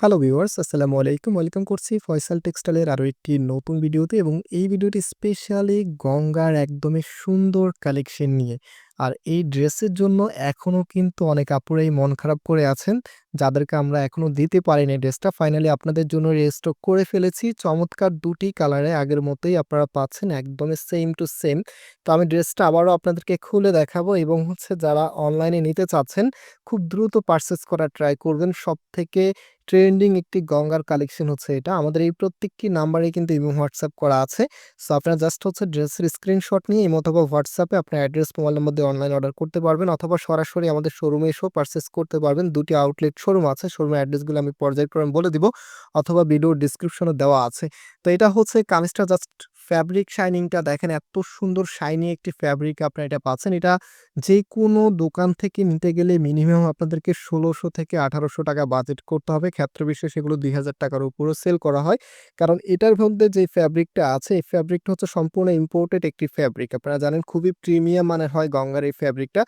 Hello viewers আসসালামু আলাইকুম। Welcome করছি ফয়সাল টেক্সটাইলের আরও একটি নতুন ভিডিওতে এবং এই ভিডিওটি স্পেশালি গঙ্গার একদমই সুন্দর কালেকশন নিয়ে। আর এই ড্রেসের জন্য এখনও কিন্তু অনেক আপুরাই মন খারাপ করে আছেন, যাদেরকে আমরা এখনও দিতে পারিনি ড্রেসটা। ফাইনালি আপনাদের জন্য রেস্টক করে ফেলেছি। চমৎকার দুটি কালারে আগের মতোই আপনারা পাচ্ছেন, একদমই সেম টু সেম তো আমি ড্রেসটা আবারও আপনাদেরকে খুলে দেখাবো এবং হচ্ছে যারা অনলাইনে নিতে চাচ্ছেন, খুব দ্রুত পারচেস করার ট্রাই করবেন। সব থেকে ট্রেন্ডিং একটি গঙ্গার কালেকশন হচ্ছে এটা। আমাদের এই প্রত্যেকটি নাম্বারে কিন্তু ইমো, হোয়াটসঅ্যাপ করা আছে। সো আপনারা জাস্ট হচ্ছে ড্রেসের স্ক্রিনশট নিয়ে ইমো অথবা হোয়াটসঅ্যাপে আপনার অ্যাড্রেস মোবাইল নম্বর দিয়ে অনলাইন অর্ডার করতে পারবেন অথবা সরাসরি আমাদের শোরুমে এসেও পারচেস করতে পারবেন। দুটি আউটলেট শোরুম আছে, শোরুমের অ্যাড্রেসগুলো আমি পর্যায়ক্রমে বলে দিব অথবা ভিডিও ডিসক্রিপশনে দেওয়া আছে। তো এটা হচ্ছে কামিজটা জাস্ট ফ্যাব্রিক শাইনিংটা দেখেন, এত সুন্দর শাইনি একটি ফ্যাব্রিক আপনারা এটা পাচ্ছেন। এটা যে কোনো দোকান থেকে নিতে গেলে মিনিমাম আপনাদেরকে ষোলোশো থেকে আঠারোশো টাকা বাজেট করতে হবে। ক্ষেত্র বিশেষে এগুলো দুই হাজার টাকার উপরও সেল করা হয়। কারণ এটার মধ্যে যে ফ্যাব্রিকটা আছে, এই ফ্যাব্রিকটা হচ্ছে সম্পূর্ণ ইম্পোর্টেড একটি ফ্যাব্রিক আপনারা জানেন খুবই প্রিমিয়াম মানের হয় গঙ্গার এই ফ্যাব্রিকটা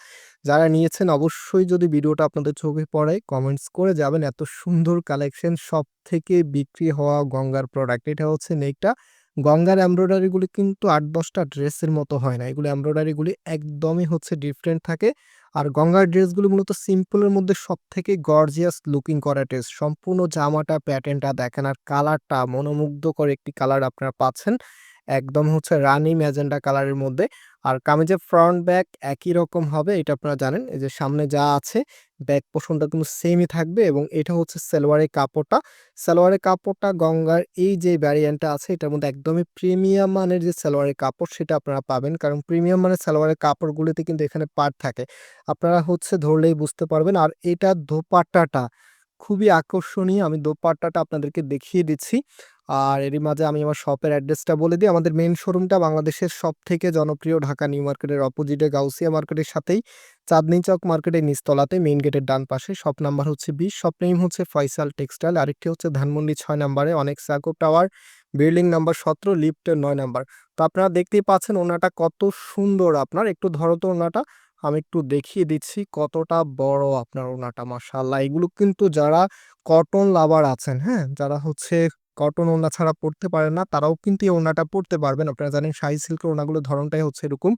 যারা নিয়েছেন অবশ্যই যদি ভিডিওটা আপনাদের চোখে পড়ে কমেন্টস করে যাবেন। এত সুন্দর কালেকশন সব থেকে বিক্রি হওয়া গঙ্গার প্রোডাক্ট এটা হচ্ছে নেকটা। গঙ্গার এমব্রয়ডারিগুলি কিন্তু আট দশটা ড্রেসের মতো হয় না। এগুলো এমব্রয়ডারিগুলি একদমই হচ্ছে ডিফারেন্ট থাকে। আর গঙ্গার ড্রেসগুলো মূলত সিম্পলের মধ্যে সব থেকে গর্জিয়াস লুকিং করা ড্রেস সম্পূর্ণ জামাটা প্যাটার্নটা দেখেন আর কালারটা মনোমুগ্ধকর একটি কালার আপনারা পাচ্ছেন। একদম হচ্ছে রানি ম্যাজেন্ডা কালারের মধ্যে। আর কামিজের ফ্রন্ট ব্যাক একই রকম হবে, এটা আপনারা জানেন। এই যে সামনে যা আছে ব্যাক পোষণটা কিন্তু সেমই থাকবে এবং এটা হচ্ছে সালোয়ারের কাপড়টা। সালোয়ারের কাপড়টা, গঙ্গার এই যে ভ্যারিয়েন্টটা আছে, এটার মধ্যে একদমই প্রিমিয়াম মানের যে সালোয়ারের কাপড়, সেটা আপনারা পাবেন। কারণ প্রিমিয়াম মানের সালোয়ারের কাপড়গুলিতে কিন্তু এখানে পার্ট থাকে। আপনারা হচ্ছে ধরলেই বুঝতে পারবেন। আর এটা দোপাট্টাটা খুবই আকর্ষণীয়। আমি দোপাট্টাটা আপনাদেরকে দেখিয়ে দিচ্ছি। আর এরই মাঝে আমি আমার শপের অ্যাড্রেসটা বলে দিই। আমাদের মেন শোরুমটা বাংলাদেশের সব থেকে জনপ্রিয় ঢাকা নিউ মার্কেটের অপোজিটে গাউসিয়া মার্কেটের সাথেই। চাঁদনি চক মার্কেটের নিচতলাতে মেইন গেটের ডান পাশে। শপ নাম্বার হচ্ছে বিশ। শপ নেম হচ্ছে ফয়সাল টেক্সটাইল আরেকটি হচ্ছে ধানমন্ডি ছয় নাম্বারে অনেক সাকো টাওয়ার বিল্ডিং নাম্বার সতেরো লিফটের নয় নাম্বার তো আপনারা দেখতেই পাচ্ছেন ওনাটা কত সুন্দর আপনার। একটু ধরো তো ওনাটা। আমি একটু দেখিয়ে দিচ্ছি কতটা বড় আপনার ওনাটা, মাশাআল্লাহ। এগুলো কিন্তু যারা কটন লাভার আছেন হ্যাঁ? যারা হচ্ছে কটন ওড়না ছাড়া পড়তে পারেন না, তারাও কিন্তু এই ওড়নাটা পড়তে পারবেন। আপনারা জানেন শাহি সিল্কের ওড়নাগুলোর ধরনটাই হচ্ছে এরকম।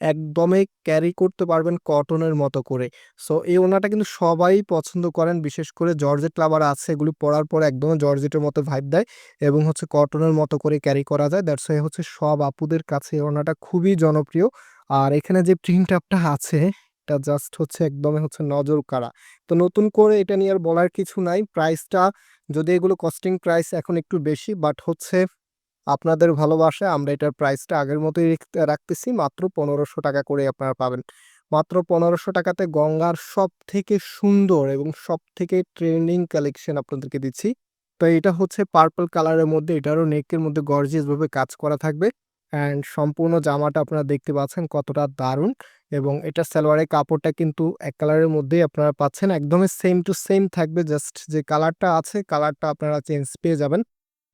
একদমই ক্যারি করতে পারবেন কটনের মতো করে। সো এই ওড়নাটা কিন্তু সবাই পছন্দ করেন, বিশেষ করে জর্জেট লাভার আছে, এগুলো পরার পর একদম জর্জেটের মতো ভাইব দেয় এবং হচ্ছে কটনের মতো করে ক্যারি করা যায়। দ্যাটস ওয়াই হচ্ছে সব আপুদের কাছে এই ওড়নাটা খুবই জনপ্রিয়। আর এখানে যে প্রিন্ট আপটা আছে, এটা জাস্ট হচ্ছে একদমই হচ্ছে নজর কাড়া তো নতুন করে এটা নিয়ে আর বলার কিছু নাই। প্রাইসটা যদি এগুলো কস্টিং প্রাইস এখন একটু বেশি বাট হচ্ছে আপনাদের ভালোবাসায় আমরা এটার প্রাইসটা আগের মতোই রাখতেছি, মাত্র পনেরোশো টাকা করে আপনারা পাবেন। মাত্র পনেরোশো টাকাতে গঙ্গার সব থেকে সুন্দর এবং সব থেকে ট্রেন্ডিং কালেকশন আপনাদেরকে দিচ্ছি। তো এটা হচ্ছে পার্পল কালারের মধ্যে, এটারও নেকের মধ্যে গর্জিয়াস ভাবে কাজ করা থাকবে। অ্যান্ড সম্পূর্ণ জামাটা আপনারা দেখতে পাচ্ছেন কতটা দারুণ। এবং এটা সালোয়ারের কাপড়টা কিন্তু এক কালারের মধ্যেই আপনারা পাচ্ছেন। একদমই সেম টু সেম থাকবে জাস্ট যে কালারটা আছে, কালারটা আপনারা চেঞ্জ পেয়ে যাবেন।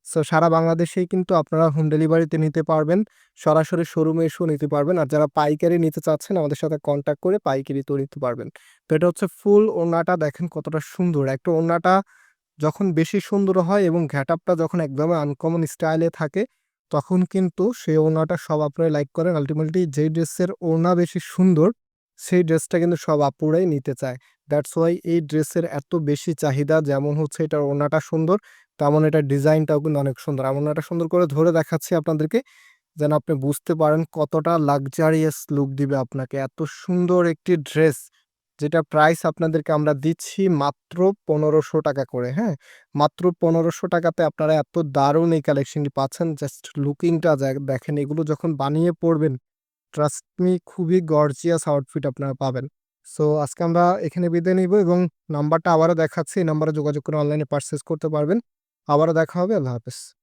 সো সারা বাংলাদেশেই কিন্তু আপনারা হোম ডেলিভারিতে নিতে পারবেন। সরাসরি শোরুমে এসেও নিতে পারবেন। আর যারা পাইকারি নিতে চাচ্ছেন, আমাদের সাথে কন্ট্যাক্ট করে পাইকারিতেও নিতে পারবেন। তো এটা হচ্ছে ফুল ওড়নাটা দেখেন কতটা সুন্দর। একটা ওড়নাটা যখন বেশি সুন্দর হয় এবং ঘ্যাটআপটা যখন একদমই আনকমন স্টাইলে থাকে তখন কিন্তু সেই ওড়নাটা সব আপনারা লাইক করেন। আলটিমেটলি যেই ড্রেসের ওড়না বেশি সুন্দর, সেই ড্রেসটা কিন্তু সব আপুরাই নিতে চায়। দ্যাটস ওয়াই এই ড্রেসের এত বেশি চাহিদা, যেমন হচ্ছে এটার ওড়নাটা সুন্দর, তেমন এটার ডিজাইনটাও কিন্তু অনেক সুন্দর। এমন ওড়নাটা সুন্দর করে ধরে দেখাচ্ছি আপনাদেরকে, যেন আপনি বুঝতে পারেন কতটা লাক্সারিয়াস লুক দিবে আপনাকে। এত সুন্দর একটি ড্রেস যেটা প্রাইস আপনাদেরকে আমরা দিচ্ছি মাত্র পনেরোশো টাকা করে হ্যাঁ? মাত্র পনেরোশো টাকাতে আপনারা এত দারুণ এই কালেকশনটি পাচ্ছেন। জাস্ট লুকিংটা দেখেন এগুলো যখন বানিয়ে পড়বেন ট্রাস্ট মি খুবই গর্জিয়াস আউটফিট আপনারা পাবেন। সো আজকে আমরা এখানে বিদায় নিব এবং নাম্বারটা আবারও দেখাচ্ছি। এই নাম্বারে যোগাযোগ করে অনলাইনে পারচেস করতে পারবেন। আবারও দেখা হবে, আল্লাহ হাফেজ।